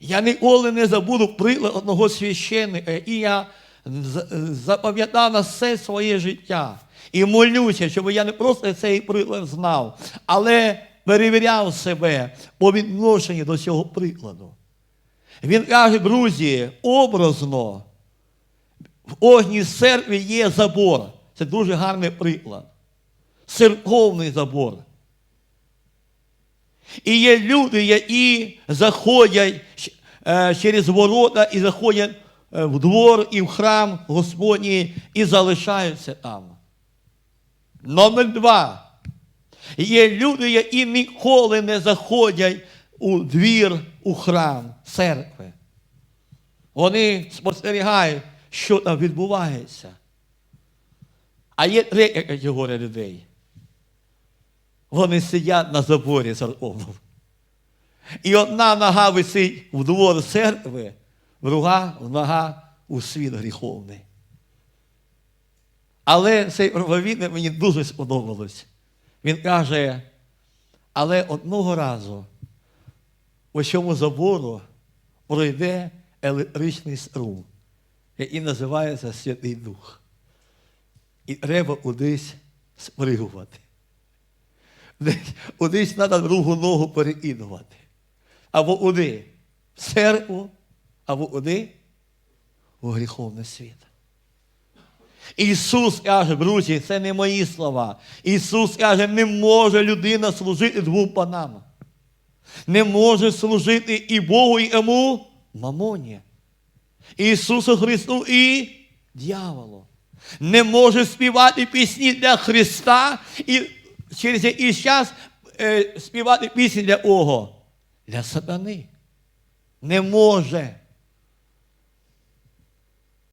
Я ніколи не забуду приклад одного священника, і я запам'ятав на все своє життя. І молюся, щоб я не просто цей приклад знав, але перевіряв себе по відношенню до цього прикладу. Він каже, друзі, образно, в кожній церкві є забор. Це дуже гарний приклад. Церковний забор. І є люди, які заходять е, через ворота і заходять е, в двор і в храм Господній і залишаються там. Номер два. Є люди, які ніколи не заходять у двір, у храм церкви. Вони спостерігають, що там відбувається. А є третя категорія людей. Вони сидять на заборі церковному. І одна нога висить в двор церкви, друга нога у світ гріховний. Але цей проповідник мені дуже сподобалось. Він каже, але одного разу у цьому забору пройде електричний струм, який називається Святий Дух. І треба кудись спригувати. Кудись треба другу ногу перекидувати. Або куди? В церкву, або куди? У гріховний світ. Ісус каже, друзі, це не мої слова. Ісус каже, не може людина служити двом панам. Не може служити і Богу, і йому мамоні. Ісусу Христу і дьяволу. Не може співати пісні для Христа і через якийсь час е, співати пісні для Ого. Для сатани. Не може.